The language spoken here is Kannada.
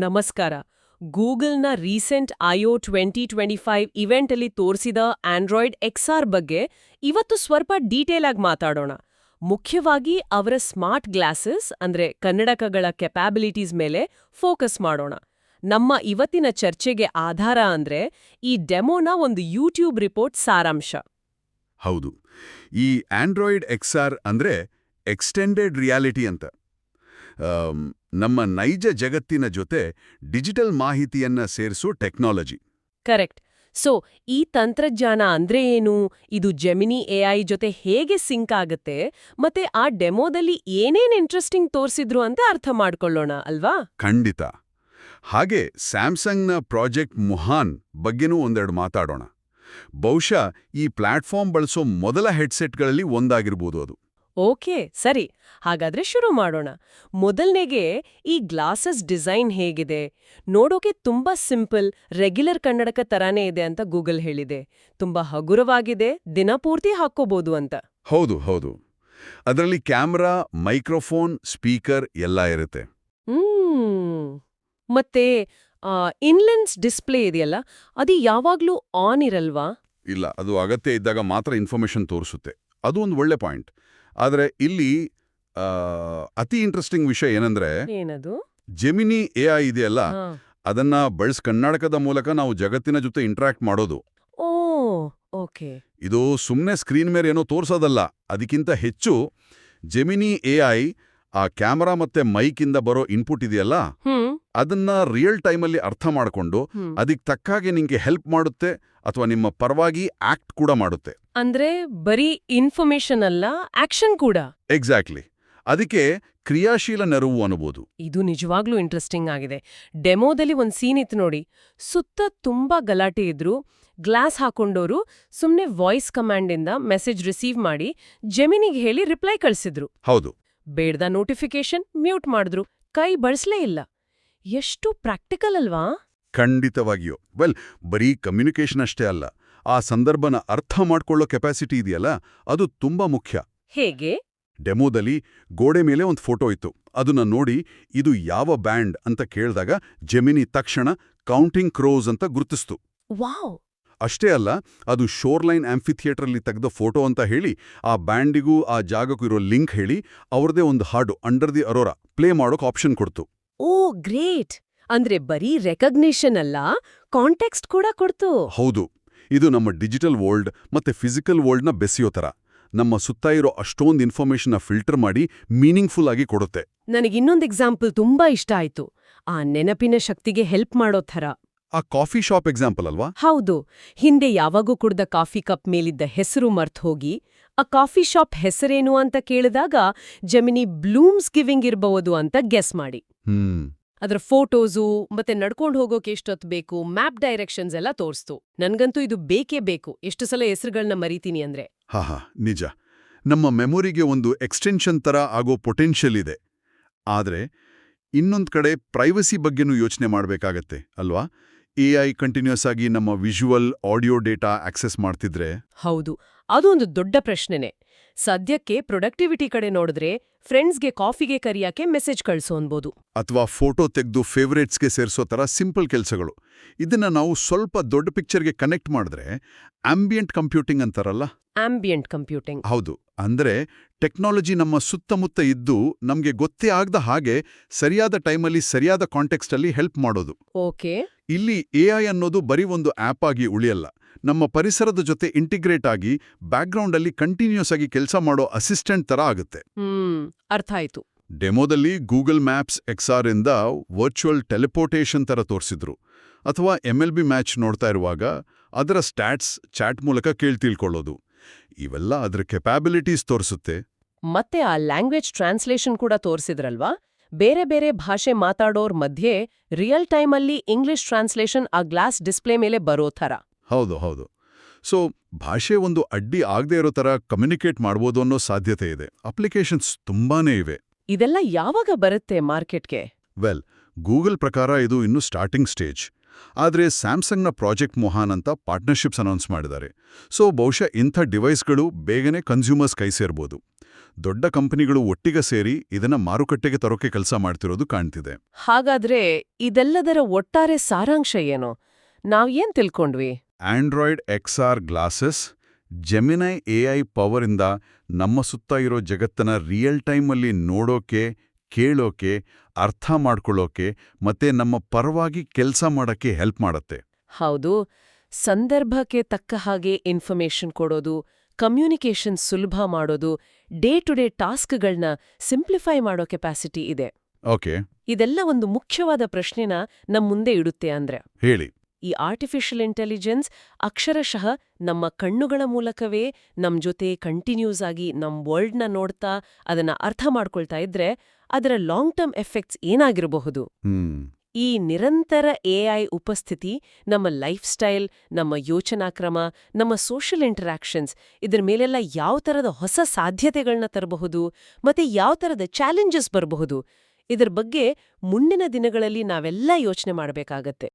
ನಮಸ್ಕಾರ. ಗೂಗಲ್ನ recent IO twenty twenty five ಇವೆಂಟಲ್ಲಿ ತೋರಿಸಿದ ಆಂಡ್ರಾಯ್ಡ್ ಎಕ್ಸ್ಆರ್ ಬಗ್ಗೆ ಇವತ್ತು ಸ್ವಲ್ಪ ಡೀಟೇಲ್ ಆಗಿ ಮಾತಾಡೋಣ. ಮುಖ್ಯವಾಗಿ ಅವರ ಸ್ಮಾರ್ಟ್ ಗ್ಲಾಸಸ್, ಅಂದ್ರೆ ಕನ್ನಡಕಗಳ ಕೆಪಾಬಿಲಿಟೀಸ್ ಮೇಲೆ ಫೋಕಸ್ ಮಾಡೋಣ. ನಮ್ಮ ಇವತ್ತಿನ ಚರ್ಚೆಗೆ ಆಧಾರ ಅಂದ್ರೆ ಈ ಡೆಮೋನ ಒಂದು ಯೂಟ್ಯೂಬ್ ರಿಪೋರ್ಟ್ ಸಾರಾಂಶ. ಹೌದು. ಈ ಆಂಡ್ರಾಯ್ಡ್ ಎಕ್ಸ್ಆರ್ ಅಂದ್ರೆ ಎಕ್ಸ್ಟೆಂಡೆಡ್ ರಿಯಾಲಿಟಿ ಅಂತ. ನಮ್ಮ ನೈಜ ಜಗತ್ತಿನ ಜೊತೆ ಡಿಜಿಟಲ್ ಮಾಹಿತಿಯನ್ನ ಸೇರಿಸೋ ಟೆಕ್ನಾಲಜಿ. ಕರೆಕ್ಟ್. ಸೊ ಈ ತಂತ್ರಜ್ಞಾನ ಅಂದ್ರೆ ಏನು? ಇದು ಜೆಮಿನಿ ಎಐ ಜೊತೆ ಹೇಗೆ ಸಿಂಕ್ ಆಗುತ್ತೆ? ಮತ್ತೆ ಆ ಡೆಮೋದಲ್ಲಿ ಏನೇನ್ ಇಂಟ್ರೆಸ್ಟಿಂಗ್ ತೋರಿಸಿದ್ರು ಅಂತ ಅರ್ಥ ಮಾಡ್ಕೊಳ್ಳೋಣ ಅಲ್ವಾ? ಖಂಡಿತ. ಹಾಗೆ ಸ್ಯಾಮ್ಸಂಗ್ನ ಪ್ರಾಜೆಕ್ಟ್ ಮುಹಾನ್ ಬಗ್ಗೆನೂ ಒಂದೆರಡು ಮಾತಾಡೋಣ. ಬಹುಶಃ ಈ ಪ್ಲಾಟ್ಫಾರ್ಮ್ ಬಳಸೋ ಮೊದಲ ಹೆಡ್ಸೆಟ್ಗಳಲ್ಲಿ ಒಂದಾಗಿರ್ಬೋದು ಅದು. ಓಕೆ ಸರಿ. ಹಾಗಾದ್ರೆ ಶುರು ಮಾಡೋಣ. ಮೊದಲನೇಗೆ ಈ ಗ್ಲಾಸಸ್ ಡಿಸೈನ್ ಹೇಗಿದೆ? ನೋಡೋಕೆ ತುಂಬಾ ಸಿಂಪಲ್ ರೆಗ್ಯುಲರ್ ಕನ್ನಡಕ ತರಾನೇ ಇದೆ ಅಂತ ಗೂಗಲ್ ಹೇಳಿದೆ. ತುಂಬಾ ಹಗುರವಾಗಿದೆ ದಿನಪೂರ್ತಿ ಹಾಕೋಬಹುದು ಅಂತ. ಹೌದು ಹೌದು. ಅದರಲ್ಲಿ ಕ್ಯಾಮ್ರಾ ಮೈಕ್ರೋಫೋನ್ ಸ್ಪೀಕರ್ ಎಲ್ಲ ಇರುತ್ತೆ. ಮತ್ತೆ ಇನ್ಲೆನ್ಸ್ ಡಿಸ್ಪ್ಲೇ ಇದೆಯಲ್ಲ ಅದು ಯಾವಾಗ್ಲೂ ಆನ್ ಇರಲ್ವಾ? ಇಲ್ಲ ಅದು ಅಗತ್ಯ ಇದ್ದಾಗ ಮಾತ್ರ ಇನ್ಫಾರ್ಮೇಶನ್ ತೋರಿಸುತ್ತೆ. ಅದು ಒಂದು ಒಳ್ಳೆ ಪಾಯಿಂಟ್. ಆದರೆ ಇಲ್ಲಿ ಅತಿ ಇಂಟ್ರೆಸ್ಟಿಂಗ್ ವಿಷಯ ಏನಂದ್ರೆ ಏನದು? ಜೆಮಿನಿ ಎ ಐ ಇದೆಯಲ್ಲ ಅದನ್ನ ಬಳಸ್ ಕನ್ನಡಕದ ಮೂಲಕ ನಾವು ಜಗತ್ತಿನ ಜೊತೆ ಇಂಟ್ರಾಕ್ಟ್ ಮಾಡೋದು. ಇದು ಸುಮ್ಮನೆ ಸ್ಕ್ರೀನ್ ಮೇಲೆ ಏನೋ ತೋರಿಸೋದಲ್ಲ ಅದಕ್ಕಿಂತ ಹೆಚ್ಚು ಜೆಮಿನಿ ಎ ಐ ಆ ಕ್ಯಾಮರಾ ಮತ್ತೆ ಮೈಕಿಂದ ಬರೋ ಇನ್ಪುಟ್ ಇದೆಯಲ್ಲ ಅದನ್ನ ರಿಯಲ್ ಟೈಮಲ್ಲಿ ಅರ್ಥ ಮಾಡಿಕೊಂಡು ಅದಕ್ಕೆ ತಕ್ಕಾಗೆ ನಿಮಗೆ ಹೆಲ್ಪ್ ಮಾಡುತ್ತೆ ಅಥವಾ ನಿಮ್ಮ ಪರವಾಗಿ ಆಕ್ಟ್ ಕೂಡ ಮಾಡುತ್ತೆ. ಅಂದ್ರೆ ಬರೀ ಇನ್ಫಾರ್ಮೇಶನ್ ಅಲ್ಲ ಆಕ್ಷನ್ ಕೂಡ? ಎಕ್ಸಾಕ್ಟ್ಲಿ ಅದಕ್ಕೆ ಕ್ರಿಯಾಶೀಲ ನೆರವು ಅನ್ಬೋದು. ಇದು ನಿಜವಾಗ್ಲೂ ಇಂಟ್ರೆಸ್ಟಿಂಗ್ ಆಗಿದೆ. ಡೆಮೋದಲ್ಲಿ ಒಂದ್ ಸೀನ್ ಇತ್ತು ನೋಡಿ. ಸುತ್ತ ತುಂಬಾ ಗಲಾಟೆ ಇದ್ರು. ಗ್ಲಾಸ್ ಹಾಕೊಂಡೋರು ಸುಮ್ನೆ ವಾಯ್ಸ್ ಕಮಾಂಡಿಂದ ಮೆಸೇಜ್ ರಿಸೀವ್ ಮಾಡಿ ಜೆಮಿನಿಗೆ ಹೇಳಿ ರಿಪ್ಲೈ ಕಳಿಸಿದ್ರು. ಹೌದು. ಬೇಡ್ದ ನೋಟಿಫಿಕೇಶನ್ ಮ್ಯೂಟ್ ಮಾಡಿದ್ರು. ಕೈ ಬಳಸಲೇ ಇಲ್ಲ. ಎಷ್ಟು ಪ್ರಾಕ್ಟಿಕಲ್ ಅಲ್ವಾ? ಖಂಡಿತವಾಗಿಯೋ. ವೆಲ್ ಬರೀ ಕಮ್ಯುನಿಕೇಶನ್ ಅಷ್ಟೇ ಅಲ್ಲ. ಆ ಸಂದರ್ಭನ ಅರ್ಥ ಮಾಡ್ಕೊಳ್ಳೋ ಕೆಪಾಸಿಟಿ ಇದೆಯಲ್ಲ ಅದು ತುಂಬಾ ಮುಖ್ಯ. ಹೇಗೆ? ಡೆಮೋದಲ್ಲಿ ಗೋಡೆ ಮೇಲೆ ಒಂದು ಫೋಟೋ ಇತ್ತು. ಅದನ್ನ ನೋಡಿ ಇದು ಯಾವ ಬ್ಯಾಂಡ್ ಅಂತ ಕೇಳಿದಾಗ ಜೆಮಿನಿ ತಕ್ಷಣ ಕೌಂಟಿಂಗ್ ಕ್ರೋಸ್ ಅಂತ ಗುರುತಿಸ್ತು. ವಾವ್! ಅಷ್ಟೇ ಅಲ್ಲ ಅದು ಶೋರ್ಲೈನ್ ಆಂಫಿಥಿಯೇಟ್ರಲ್ಲಿ ತೆಗೆದ ಫೋಟೋ ಅಂತ ಹೇಳಿ ಆ ಬ್ಯಾಂಡಿಗೂ ಆ ಜಾಗಕ್ಕೂ ಇರೋ ಲಿಂಕ್ ಹೇಳಿ ಅವರದೇ ಒಂದು ಹಾಡು ಅಂಡರ್ ದಿ ಅರೋರಾ ಪ್ಲೇ ಮಾಡೋಕ್ ಆಪ್ಷನ್ ಕೊಡ್ತು. Oh great! ಅಂದ್ರೆ ಬರೀ ರೆಕಗ್ನಿಷನ್ ಅಲ್ಲ ಕಾಂಟೆಕ್ಸ್ಟ್ ಕೂಡ ಕೊಡ್ತು. ಹೌದು. ಇದು ನಮ್ಮ ಡಿಜಿಟಲ್ ವರ್ಲ್ಡ್ ಮತ್ತೆ ಫಿಸಿಕಲ್ ವರ್ಲ್ಡ್ನ ಬೆಸೆಯೋ ಥರ. ನಮ್ಮ ಸುತ್ತ ಇರೋ ಅಷ್ಟೊಂದು ಇನ್ಫಾರ್ಮೇಷನ್ನ ಫಿಲ್ಟರ್ ಮಾಡಿ ಮೀನಿಂಗ್ಫುಲ್ ಆಗಿ ಕೊಡುತ್ತೆ. ನನಗೆ ಇನ್ನೊಂದು ಎಕ್ಸಾಂಪಲ್ ತುಂಬಾ ಇಷ್ಟ ಆಯ್ತು. ಆ ನೆನಪಿನ ಶಕ್ತಿಗೆ ಹೆಲ್ಪ್ ಮಾಡೋ ಥರ. ಆ ಕಾಫಿ ಶಾಪ್ ಎಕ್ಸಾಂಪಲ್ ಅಲ್ವಾ? ಹೌದು. ಹಿಂದೆ ಯಾವಾಗೂ ಕುಡ್ದ ಕಾಫಿ ಕಪ್ ಮೇಲಿದ್ದ ಹೆಸರು ಮರ್ತ್ ಹೋಗಿ ಆ ಕಾಫಿ ಶಾಪ್ ಹೆಸರೇನು ಅಂತ ಕೇಳಿದಾಗ ಜಮಿನಿ ಬ್ಲೂಮ್ಸ್ ಗಿವಿಂಗ್ ಇರಬಹುದು ಅಂತ ಗೆಸ್ ಮಾಡಿ. ಹ್ಮ್. ಅದರ ಫೋಟೋಸು ಮತ್ತೆ ನಡ್ಕೊಂಡು ಹೋಗೋಕೆ ಎಷ್ಟೊತ್ತು ಬೇಕು ಮ್ಯಾಪ್ ಡೈರೆಕ್ಷನ್ಸ್ ಎಲ್ಲ ತೋರಿಸ್ತು. ನನ್ಗಂತೂ ಇದು ಬೇಕೇ ಬೇಕು. ಎಷ್ಟು ಸಲ ಹೆಸರುಗಳನ್ನ ಮರಿತೀನಿ ಅಂದ್ರೆ. ಹಾ ಹಾ ನಿಜ. ನಮ್ಮ ಮೆಮೊರಿಗೆ ಒಂದು ಎಕ್ಸ್ಟೆನ್ಷನ್ ತರ ಆಗೋ ಪೊಟೆನ್ಷಿಯಲ್ ಇದೆ. ಆದರೆ ಇನ್ನೊಂದ್ ಕಡೆ ಪ್ರೈವಸಿ ಬಗ್ಗೆನೂ ಯೋಚನೆ ಮಾಡಬೇಕಾಗತ್ತೆ ಅಲ್ವಾ? ಎ ಐ ಕಂಟಿನ್ಯೂಸ್ ಆಗಿ ನಮ್ಮ ವಿಜುವಲ್ ಆಡಿಯೋ ಡೇಟಾ ಆಕ್ಸೆಸ್ ಮಾಡ್ತಿದ್ರೆ. ಹೌದು. ಅದು ಒಂದು ದೊಡ್ಡ ಪ್ರಶ್ನೆನೆ. ಸದ್ಯಕ್ಕೆ ಪ್ರೊಡಕ್ಟಿವಿಟಿ ಕಡೆ ನೋಡಿದ್ರೆ ಫ್ರೆಂಡ್ಸ್ಗೆ ಕಾಫಿಗೆ ಕರಿಯಾಕೆ ಮೆಸೇಜ್ ಕಳ್ಸೋ ಅನ್ಬೋದು. ಅಥವಾ ಫೋಟೋ ತೆಗೆದು ಫೇವರೇಟ್ಸ್ಗೆ ಸೇರಿಸೋ ಥರ ಸಿಂಪಲ್ ಕೆಲಸಗಳು. ಇದನ್ನ ನಾವು ಸ್ವಲ್ಪ ದೊಡ್ಡ ಪಿಕ್ಚರ್ಗೆ ಕನೆಕ್ಟ್ ಮಾಡಿದ್ರೆ ಆಂಬಿಯಂಟ್ ಕಂಪ್ಯೂಟಿಂಗ್ ಅಂತಾರಲ್ಲ? Ambient computing. ಹೌದು. ಅಂದ್ರೆ ಟೆಕ್ನಾಲಜಿ ನಮ್ಮ ಸುತ್ತಮುತ್ತ ಇದ್ದು ನಮ್ಗೆ ಗೊತ್ತೇ ಆಗದ ಹಾಗೆ ಸರಿಯಾದ ಟೈಮಲ್ಲಿ ಸರಿಯಾದ ಕಾಂಟೆಕ್ಸ್ಟಲ್ಲಿ ಹೆಲ್ಪ್ ಮಾಡೋದು. ಓಕೆ. ಇಲ್ಲಿ ಎಐ ಅನ್ನೋದು ಬರೀ ಒಂದು ಆಪ್ ಆಗಿ ಉಳಿಯಲ್ಲ. ನಮ್ಮ ಪರಿಸರದ ಜೊತೆ ಇಂಟಿಗ್ರೇಟ್ ಆಗಿ ಬ್ಯಾಕ್ಗ್ರೌಂಡಲ್ಲಿ ಕಂಟಿನ್ಯೂಸ್ ಆಗಿ ಕೆಲಸ ಮಾಡೋ ಅಸಿಸ್ಟೆಂಟ್ ತರ ಆಗುತ್ತೆ. ಅರ್ಥ ಆಯ್ತು. ಡೆಮೋದಲ್ಲಿ ಗೂಗಲ್ ಮ್ಯಾಪ್ಸ್ ಎಕ್ಸ್ಆರ್ ಇಂದ ವರ್ಚುವಲ್ ಟೆಲಿಪೋರ್ಟೇಷನ್ ತರ ತೋರಿಸಿದ್ರು. ಅಥವಾ ಎಲ್ ಬಿ ಮ್ಯಾಚ್ ನೋಡ್ತಾ ಇರುವಾಗ ಅದರ ಸ್ಟ್ಯಾಟ್ಸ್ ಚಾಟ್ ಮೂಲಕ ಕೇಳಿ ತಿಳ್ಕೊಳ್ಳೋದು ಇವೆಲ್ಲ ಅದರ ಕೆಪಾಬಿಲಿಟೀಸ್ ತೋರಿಸುತ್ತೆ. ಮತ್ತೆ ಆ ಲ್ಯಾಂಗ್ವೇಜ್ ಟ್ರಾನ್ಸ್ಲೇಷನ್ ಕೂಡ ತೋರಿಸಿದ್ರಲ್ವಾ? ಬೇರೆ ಬೇರೆ ಭಾಷೆ ಮಾತಾಡೋರ್ ಮಧ್ಯೆ ರಿಯಲ್ ಟೈಮಲ್ಲಿ ಇಂಗ್ಲಿಷ್ ಟ್ರಾನ್ಸ್ಲೇಷನ್ ಆ ಗ್ಲಾಸ್ ಡಿಸ್ಪ್ಲೇ ಮೇಲೆ ಬರೋ ಥರ. ಹೌದು ಹೌದು. ಸೊ ಭಾಷೆ ಒಂದು ಅಡ್ಡಿ ಆಗದೆ ಇರೋ ಥರ ಕಮ್ಯುನಿಕೇಟ್ ಮಾಡ್ಬೋದು ಅನ್ನೋ ಸಾಧ್ಯತೆ ಇದೆ. ಅಪ್ಲಿಕೇಶನ್ಸ್ ತುಂಬಾನೇ ಇವೆ. ಇದೆಲ್ಲ ಯಾವಾಗ ಬರುತ್ತೆ ಮಾರ್ಕೆಟ್ಗೆ? ವೆಲ್ ಗೂಗಲ್ ಪ್ರಕಾರ ಇದು ಇನ್ನು ಸ್ಟಾರ್ಟಿಂಗ್ ಸ್ಟೇಜ್ ಆದರೆ ಸ್ಯಾಮ್ಸಂಗ್ನ ಪ್ರಾಜೆಕ್ಟ್ ಮೊಹಾನ್ ಅಂತ ಪಾರ್ಟ್ನರ್ಶಿಪ್ಸ್ ಅನೌನ್ಸ್ ಮಾಡಿದ್ದಾರೆ. ಸೊ ಬಹುಶಃ ಇಂಥ ಡಿವೈಸ್ಗಳು ಬೇಗನೆ ಕನ್ಸ್ಯೂಮರ್ಸ್ ಕೈ ಸೇರ್ಬೋದು. ದೊಡ್ಡ ಕಂಪನಿಗಳು ಒಟ್ಟಿಗೆ ಸೇರಿ ಇದನ್ನ ಮಾರುಕಟ್ಟೆಗೆ ತರೋಕೆ ಕೆಲಸ ಮಾಡ್ತಿರೋದು ಕಾಣ್ತಿದೆ. ಹಾಗಾದ್ರೆ ಇದೆಲ್ಲದರ ಒಟ್ಟಾರೆ ಸಾರಾಂಶ ಏನು? ನಾವ್ ಏನ್ ತಿಳ್ಕೊಂಡ್ವಿ? Android XR glasses Gemini AI ಪವರಿಂದ ನಮ್ಮ ಸುತ್ತ ಇರೋ ಜಗತ್ತನ್ನ ರಿಯಲ್ ಟೈಮಲ್ಲಿ ನೋಡೋಕೆ ಕೇಳೋಕೆ ಅರ್ಥ ಮಾಡ್ಕೊಳ್ಳೋಕೆ ಮತ್ತೆ ನಮ್ಮ ಪರವಾಗಿ ಕೆಲಸ ಮಾಡೋಕ್ಕೆ ಹೆಲ್ಪ್ ಮಾಡತ್ತೆ. ಹೌದು. ಸಂದರ್ಭಕ್ಕೆ ತಕ್ಕ ಹಾಗೆ ಇನ್ಫರ್ಮೇಷನ್ ಕೊಡೋದು ಕಮ್ಯುನಿಕೇಷನ್ ಸುಲಭ ಮಾಡೋದು ಡೇ ಟು ಡೇ ಟಾಸ್ಕ್ಗಳನ್ನ ಸಿಂಪ್ಲಿಫೈ ಮಾಡೋ ಕೆಪಾಸಿಟಿ ಇದೆ. ಓಕೆ ಇದೆಲ್ಲ ಒಂದು ಮುಖ್ಯವಾದ ಪ್ರಶ್ನೆನ ನಮ್ ಮುಂದೆ ಇಡುತ್ತೆ ಅಂದ್ರೆ ಹೇಳಿ. ಈ ಆರ್ಟಿಫಿಷಿಯಲ್ ಇಂಟೆಲಿಜೆನ್ಸ್ ಅಕ್ಷರಶಃ ನಮ್ಮ ಕಣ್ಣುಗಳ ಮೂಲಕವೇ ನಮ್ ಜೊತೆ ಕಂಟಿನ್ಯೂಸ್ ಆಗಿ ನಮ್ ವರ್ಲ್ಡ್ನ ನೋಡ್ತಾ ಅದನ್ನ ಅರ್ಥ ಮಾಡ್ಕೊಳ್ತಾ ಇದ್ರೆ ಅದರ ಲಾಂಗ್ ಟರ್ಮ್ ಎಫೆಕ್ಟ್ಸ್ ಏನಾಗಿರಬಹುದು ಈ ನಿರಂತರ ಎಐ ಉಪಸ್ಥಿತಿ, ನಮ್ಮ ಲೈಫ್ ಸ್ಟೈಲ್ ನಮ್ಮ ಯೋಚನಾ ಕ್ರಮ ನಮ್ಮ ಸೋಷಿಯಲ್ ಇಂಟರಾಕ್ಷನ್ಸ್, ಇದ್ರ ಮೇಲೆಲ್ಲ ಯಾವ ಥರದ ಹೊಸ ಸಾಧ್ಯತೆಗಳನ್ನ ತರಬಹುದು, ಮತ್ತೆ ಯಾವ ಥರದ ಚಾಲೆಂಜಸ್ ಬರಬಹುದು, ಇದರ ಬಗ್ಗೆ ಮುಂದಿನ ದಿನಗಳಲ್ಲಿ ನಾವೆಲ್ಲ ಯೋಚನೆ ಮಾಡಬೇಕಾಗತ್ತೆ.